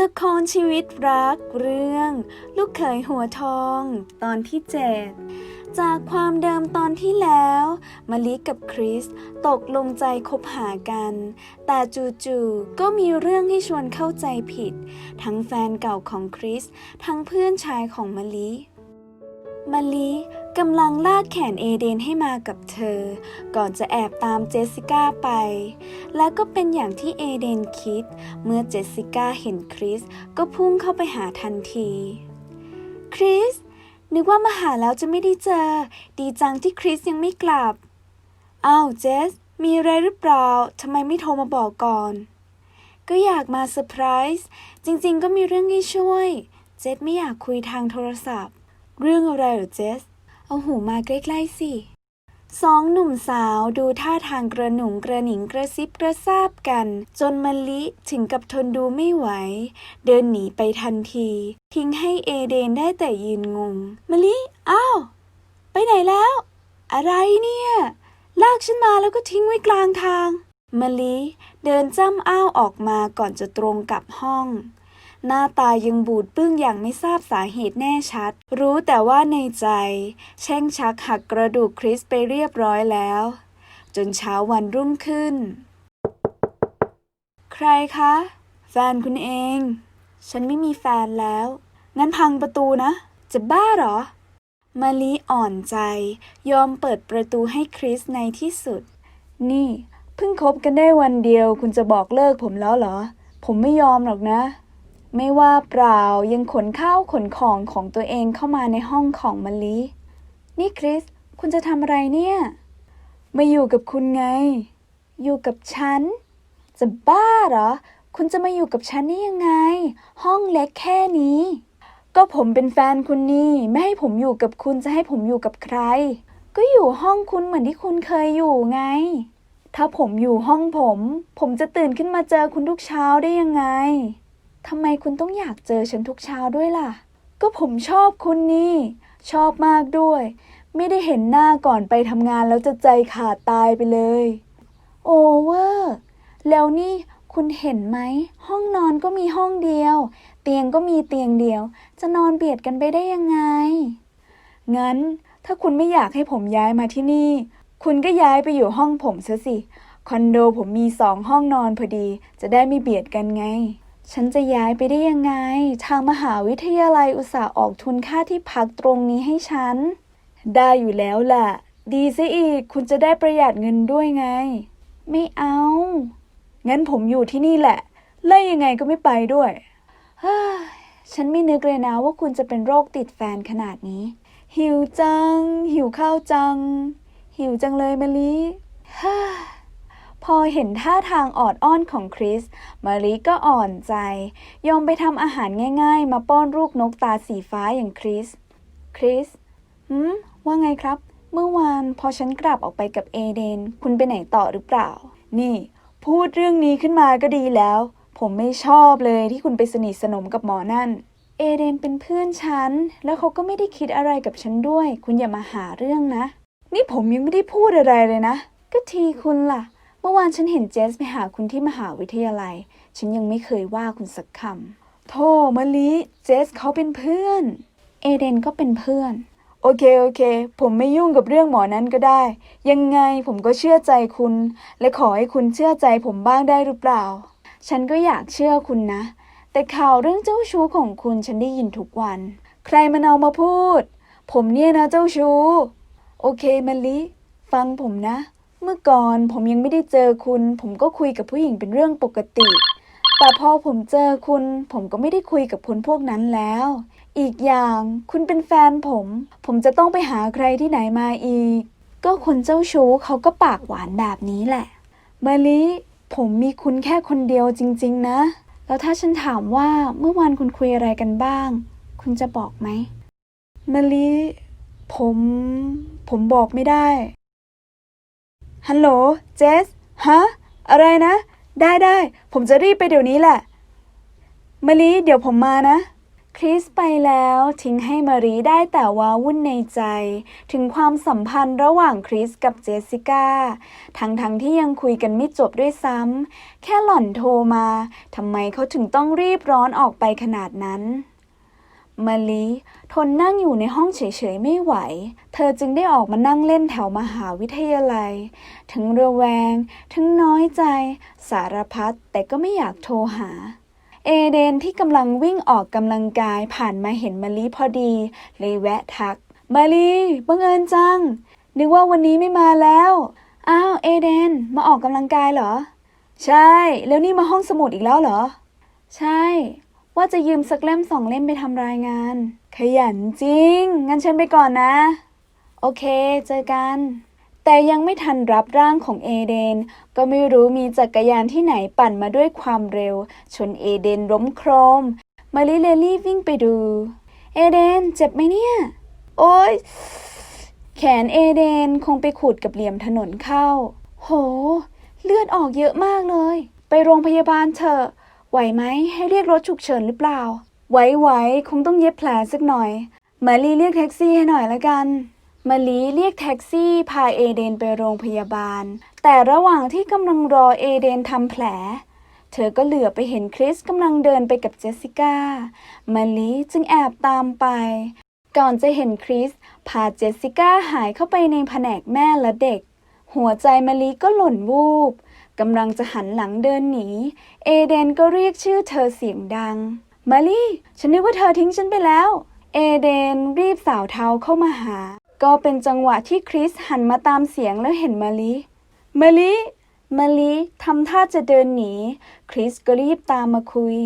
ละครชีวิตรักเรื่อง ลูกเขยหัวทอง ตอนที่เจ็ดจากความเดิมตอนที่แล้วมะลิกับคริสตกลงใจคบหากัน แต่จู่ๆก็มีเรื่องที่ชวนเข้าใจผิด ทั้งแฟนเก่าของคริส ทั้งเพื่อนชายของมะลิมะลิ กำลังลากแขนเอเดนให้มากับเธอ ก่อนจะแอบตามเจสสิก้าไป และก็เป็นอย่างที่เอเดนคิด เมื่อเจสสิก้าเห็นคริสก็พุ่งเข้าไปหาทันที คริส นึกว่ามาหาแล้วจะไม่ได้เจอ ดีจังที่คริสยังไม่กลับ อ้าวเจส มีอะไรหรือเปล่าทำไมไม่โทรมาบอกก่อน ก็อยากมาเซอร์ไพรส์ จริงๆ ก็มีเรื่องให้ช่วย เจสไม่อยากคุยทางโทรศัพท์ เรื่องอะไรเหรอเจส เอาหูมาใกล้ ๆ สิ สองหนุ่มสาวดูท่าทางกระหนุ่งกระหนิงกระซิบกระซาบกัน จนมะลิถึงกับทนดูไม่ไหว เดินหนีไปทันที ทิ้งให้เอเดนได้แต่ยืนงงมะลิอ้าวไปไหนแล้ว อะไรเนี่ย ลากฉันมาแล้วก็ทิ้งไว้กลางทางมะลิเดินจ้ำอ้าวออกมาก่อนจะตรงกลับห้อง หน้าตายังบูดบึ้งอย่างไม่ทราบสาเหตุแน่ชัด รู้แต่ว่าในใจ แช่งชักหักกระดูกคริสไปเรียบร้อยแล้ว จนเช้าวันรุ่งขึ้น ใครคะ แฟนคุณเอง ฉันไม่มีแฟนแล้ว งั้นพังประตูนะ จะบ้าหรอมะลิอ่อนใจ ยอมเปิดประตูให้คริสในที่สุด นี่ เพิ่งคบกันได้วันเดียวคุณจะบอกเลิกผมแล้วเหรอ ผมไม่ยอมหรอกนะ ไม่ว่าเปล่ายังขนข้าวขนของของตัวเองเข้ามาในห้องของมะลิ นี่คริส คุณจะทำอะไรเนี่ย มาอยู่กับคุณไง อยู่กับฉัน จะบ้าเหรอ คุณจะมาอยู่กับฉันได้ยังไง ห้องเล็กแค่นี้ ก็ผมเป็นแฟนคุณนี่ ไม่ให้ผมอยู่กับคุณจะให้ผมอยู่กับใคร ก็อยู่ห้องคุณเหมือนที่คุณเคยอยู่ไง ถ้าผมอยู่ห้องผม ผมจะตื่นขึ้นมาเจอคุณทุกเช้าได้ยังไง ทำไมคุณต้องอยากเจอฉันทุกเช้าด้วยล่ะ ก็ผมชอบคุณนี่ ชอบมากด้วย ไม่ได้เห็นหน้าก่อนไปทำงานแล้วจะใจขาดตายไปเลย โอเวอร์ แล้วนี่คุณเห็นไหม ห้องนอนก็มีห้องเดียว เตียงก็มีเตียงเดียว จะนอนเบียดกันไปได้ยังไง งั้นถ้าคุณไม่อยากให้ผมย้ายมาที่นี่ คุณก็ย้ายไปอยู่ห้องผมซะสิ คอนโดผมมีสองห้องนอนพอดี จะได้ไม่เบียดกันไง ฉันจะย้ายไปได้ยังไง ทางมหาวิทยาลัยอุตส่าห์ออกทุนค่าที่พักตรงนี้ให้ฉัน ได้อยู่แล้วล่ะ ดีซะอีก คุณจะได้ประหยัดเงินด้วยไง ไม่เอา งั้นผมอยู่ที่นี่แหละ ไล่ยังไงก็ไม่ไปด้วยเฮ้ฉันไม่นึกเลยนะว่าคุณจะเป็นโรคติดแฟนขนาดนี้ หิวจัง หิวข้าวจัง หิวจังเลยมะลิเฮ้ พอเห็นท่าทางออดอ้อนของคริส มาริก็อ่อนใจ ยอมไปทำอาหารง่ายๆ มาป้อนลูกนกตาสีฟ้าอย่างคริส คริสหืม ว่าไงครับ เมื่อวานพอฉันกลับออกไปกับเอเดน คุณไปไหนต่อหรือเปล่า นี่ พูดเรื่องนี้ขึ้นมาก็ดีแล้ว ผมไม่ชอบเลยที่คุณไปสนิทสนมกับหมอนั่น เอเดนเป็นเพื่อนฉัน แล้วเขาก็ไม่ได้คิดอะไรกับฉันด้วย คุณอย่ามาหาเรื่องนะ นี่ผมยังไม่ได้พูดอะไรเลยนะ ก็ทีคุณล่ะ เมื่อวานฉันเห็นเจสไปหาคุณที่มหาวิทยาลัย ฉันยังไม่เคยว่าคุณสักคำโธ่มะลิเจสเขาเป็นเพื่อน เอเดนก็เป็นเพื่อน โอเคโอเค ผมไม่ยุ่งกับเรื่องหมอนั้นก็ได้ ยังไงผมก็เชื่อใจคุณ และขอให้คุณเชื่อใจผมบ้างได้หรือเปล่า ฉันก็อยากเชื่อคุณนะ แต่ข่าวเรื่องเจ้าชู้ของคุณฉันได้ยินทุกวัน ใครมันเอามาพูด ผมเนี่ยนะเจ้าชู้ โอเคมะลิ ฟังผมนะ เมื่อก่อนผมยังไม่ได้เจอคุณ ผมก็คุยกับผู้หญิงเป็นเรื่องปกติ แต่พอผมเจอคุณ ผมก็ไม่ได้คุยกับคนพวกนั้นแล้ว อีกอย่างคุณเป็นแฟนผม ผมจะต้องไปหาใครที่ไหนมาอีก ก็คนเจ้าชู้เขาก็ปากหวานแบบนี้แหละมาลิผมมีคุณแค่คนเดียวจริง ๆ นะ แล้วถ้าฉันถามว่าเมื่อวานคุณคุยอะไรกันบ้าง คุณจะบอกไหมมาลิผม ผมบอกไม่ได้ ฮัลโหล เจส ฮะ อะไรนะ ได้ได้ ผมจะรีบไปเดี๋ยวนี้แหละมะลิเดี๋ยวผมมานะ คริสไปแล้วทิ้งให้มารีได้แต่ว้าวุ่นในใจ ถึงความสัมพันธ์ระหว่างคริสกับเจสสิก้า ทั้งๆทที่ยังคุยกันไม่จบด้วยซ้ำ แค่หล่อนโทรมา ทำไมเขาถึงต้องรีบร้อนออกไปขนาดนั้น มาลีทนนั่งอยู่ในห้องเฉยๆไม่ไหว เธอจึงได้ออกมานั่งเล่นแถวมหาวิทยาลัย ทั้งระแวง ทั้งน้อยใจ สารพัดแต่ก็ไม่อยากโทรหา เอเดนที่กำลังวิ่งออกกำลังกายผ่านมาเห็นมาลีพอดี เลยแวะทัก มาลีบังเอิญจัง นึกว่าวันนี้ไม่มาแล้ว อ้าวเอเดน มาออกกำลังกายเหรอ ใช่ แล้วนี่มาห้องสมุดอีกแล้วเหรอ ใช่ ว่าจะยืมสักเล่มสองเล่มไปทำรายงาน ขยันจริง งั้นฉันไปก่อนนะ โอเค เจอกัน แต่ยังไม่ทันรับร่างของเอเดน ก็ไม่รู้มีจักรยานที่ไหนปั่นมาด้วยความเร็ว ชนเอเดนล้มโครม มาริเลลี่วิ่งไปดู เอเดน เจ็บไหมเนี่ย โอ๊ยแขนเอเดนคงไปขูดกับเหลี่ยมถนนเข้า โห เลือดออกเยอะมากเลย ไปโรงพยาบาลเถอะ ไหวไหมให้เรียกรถฉุกเฉินหรือเปล่าไหวไหวๆคงต้องเย็บแผลสักหน่อย มารีเรียกแท็กซี่ให้หน่อยละกันมารีเรียกแท็กซี่พาเอเดนไปโรงพยาบาล แต่ระหว่างที่กำลังรอเอเดนทำแผล เธอก็เหลือไปเห็นคริสกำลังเดินไปกับเจสสิก้ามารีจึงแอบตามไป ก่อนจะเห็นคริสพาเจสสิก้าหายเข้าไปในแผนกแม่และเด็ก หัวใจมารีก็หล่นวูบ กำลังจะหันหลังเดินหนี เอเดนก็เรียกชื่อเธอเสียงดัง มารีฉันนึกว่าเธอทิ้งฉันไปแล้ว เอเดนรีบสาวเท้าเข้ามาหา ก็เป็นจังหวะที่คริสหันมาตามเสียงแล้วเห็นมารีมารีมารีทำท่าจะเดินหนี คริสก็รีบตามมาคุย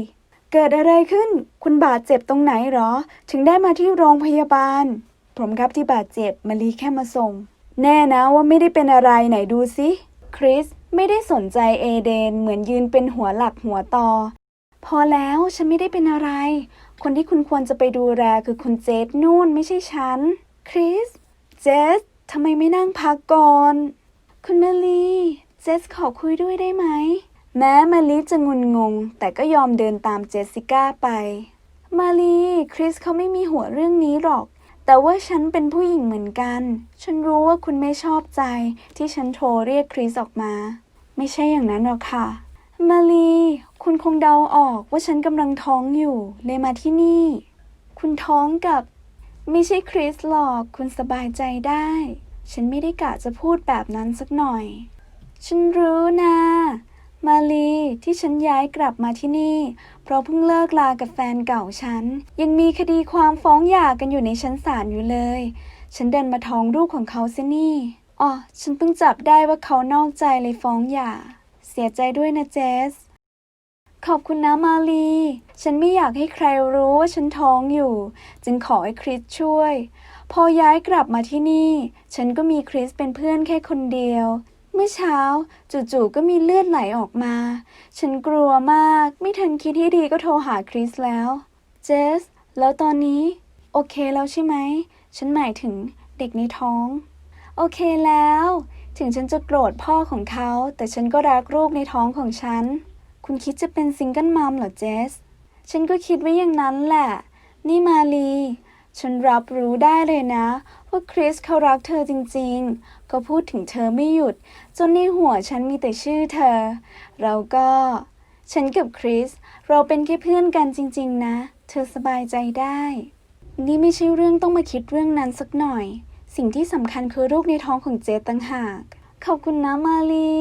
เกิดอะไรขึ้น คุณบาดเจ็บตรงไหนหรอ ถึงได้มาที่โรงพยาบาล ผมครับที่บาดเจ็บมารีแค่มาส่ง แน่นะว่าไม่ได้เป็นอะไรไหนดูสิ คริส ไม่ได้สนใจเอเดนเหมือนยืนเป็นหัวหลักหัวต่อพอแล้วฉันไม่ได้เป็นอะไร คนที่คุณควรจะไปดูแลคือคุณเจสนู่นไม่ใช่ฉัน คริส เจสทำไมไม่นั่งพักก่อน คุณเมลีเจสขอคุยด้วยได้ไหม แม้มาลีจะงุนงง แต่ก็ยอมเดินตามเจสสิก้าไป มาลีคริสเขาไม่มีหัวเรื่องนี้หรอกแต่ว่าฉันเป็นผู้หญิงเหมือนกัน ฉันรู้ว่าคุณไม่ชอบใจที่ฉันโทรเรียกคริสออกมา ไม่ใช่อย่างนั้นหรอกค่ะ มาลี คุณคงเดาออกว่าฉันกำลังท้องอยู่เลยมาที่นี่ คุณท้องกับ ไม่ใช่คริสหรอก คุณสบายใจได้ ฉันไม่ได้กะจะพูดแบบนั้นสักหน่อย ฉันรู้นะ มาลีที่ฉันย้ายกลับมาที่นี่ เพราะเพิ่งเลิกลากับแฟนเก่าฉัน ยังมีคดีความฟ้องหย่ากันอยู่ในชั้นศาลอยู่เลย ฉันเดินมาท้องลูกของเขาเสียนี่ อ๋อ ฉันเพิ่งจับได้ว่าเขานอกใจเลยฟ้องหย่า เสียใจด้วยนะเจส ขอบคุณนะมาลี ฉันไม่อยากให้ใครรู้ว่าฉันท้องอยู่ จึงขอให้คริสช่วย พอย้ายกลับมาที่นี่ ฉันก็มีคริสเป็นเพื่อนแค่คนเดียว เมื่อเช้า จู่ๆก็มีเลือดไหลออกมา ฉันกลัวมาก ไม่ทันคิดที่ดีก็โทรหาคริสแล้ว เจส แล้วตอนนี้ โอเคแล้วใช่ไหม ฉันหมายถึงเด็กในท้อง โอเคแล้ว ถึงฉันจะโกรธพ่อของเขา แต่ฉันก็รักลูกในท้องของฉัน คุณคิดจะเป็นซิงเกิลมัมเหรอเจส ฉันก็คิดไว้อย่างนั้นแหละ นี่มาลี ฉันรับรู้ได้เลยนะ ว่าคริสเขารักเธอจริงๆ ก็พูดถึงเธอไม่หยุด จนในหัวฉันมีแต่ชื่อเธอ เราก็ ฉันกับคริส เราเป็นแค่เพื่อนกันจริง ๆ นะ เธอสบายใจได้ นี่ไม่ใช่เรื่องต้องมาคิดเรื่องนั้นสักหน่อย สิ่งที่สำคัญคือลูกในท้องของเจต่างหาก ขอบคุณนะมาลี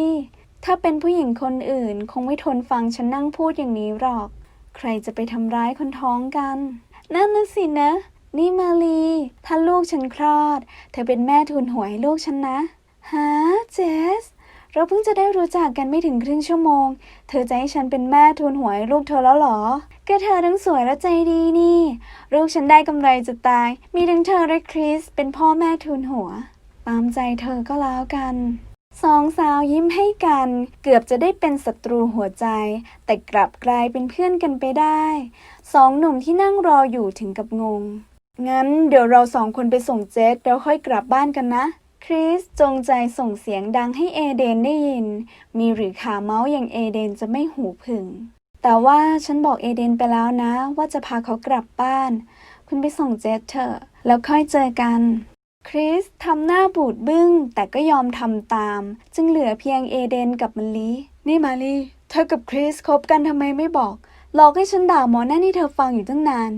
ถ้าเป็นผู้หญิงคนอื่น คงไม่ทนฟังฉันนั่งพูดอย่างนี้หรอก ใครจะไปทำร้ายคนท้องกัน นั่นน่ะสินะ นี่มาลี ถ้าลูกฉันคลอด เธอเป็นแม่ทุนหัวให้ลูกฉันนะ ฮะ เจส เราเพิ่งจะได้รู้จักกันไม่ถึงครึ่งชั่วโมง เธอจะให้ฉันเป็นแม่ทุนหัวให้ลูกเธอแล้วเหรอ ก็เธอทั้งสวยและใจดีนี่ ลูกฉันได้กำไรจะตาย มีทั้งเธอและคริสเป็นพ่อแม่ทุนหัว ตามใจเธอก็แล้วกันสองสาวยิ้มให้กัน เกือบจะได้เป็นศัตรูหัวใจ แต่กลับกลายเป็นเพื่อนกันไปได้ สองหนุ่มที่นั่งรออยู่ถึงกับงง งั้นเดี๋ยวเราสองคนไปส่งเจสแล้วค่อยกลับบ้านกันนะ คริสจงใจส่งเสียงดังให้เอเดนได้ยิน มีหรือขาเมาส์อย่างเอเดนจะไม่หูผึ่ง แต่ว่าฉันบอกเอเดนไปแล้วนะ ว่าจะพาเขากลับบ้าน คุณไปส่งเจสเถอะ แล้วค่อยเจอกัน คริสทำหน้าบูดบึ้ง แต่ก็ยอมทำตาม จึงเหลือเพียงเอเดนกับมะลินี่มาลีเธอกับคริสคบกันทำไมไม่บอกหลอกให้ฉันด่าหมอนั่นที่เธอฟังอยู่ตั้งนาน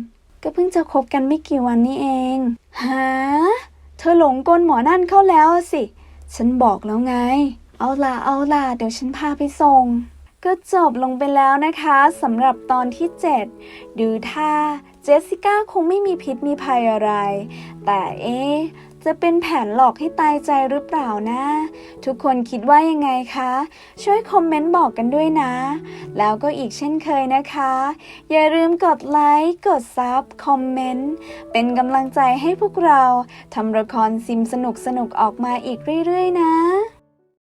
ก็เพิ่งจะคบกันไม่กี่วันนี้เองฮะ ธอหลงกลหมอนั่นเข้าแล้วสิ ฉันบอกแล้วไง เอาล่ะเอาล่ะเดี๋ยวฉันพาไปส่ง ก็จบลงไปแล้วนะคะสำหรับตอนที่ 7 ดูท่าเจสสิก้าคงไม่มีพิษมีภัยอะไร แต่เอ๊ จะเป็นแผนหลอกให้ตายใจหรือเปล่านะ ทุกคนคิดว่ายังไงคะ ช่วยคอมเมนต์บอกกันด้วยนะ แล้วก็อีกเช่นเคยนะคะ อย่าลืมกดไลค์ กดซับ คอมเมนต์ เป็นกำลังใจให้พวกเราทำละครซิมสนุกสนุกออกมาอีกเรื่อยๆนะ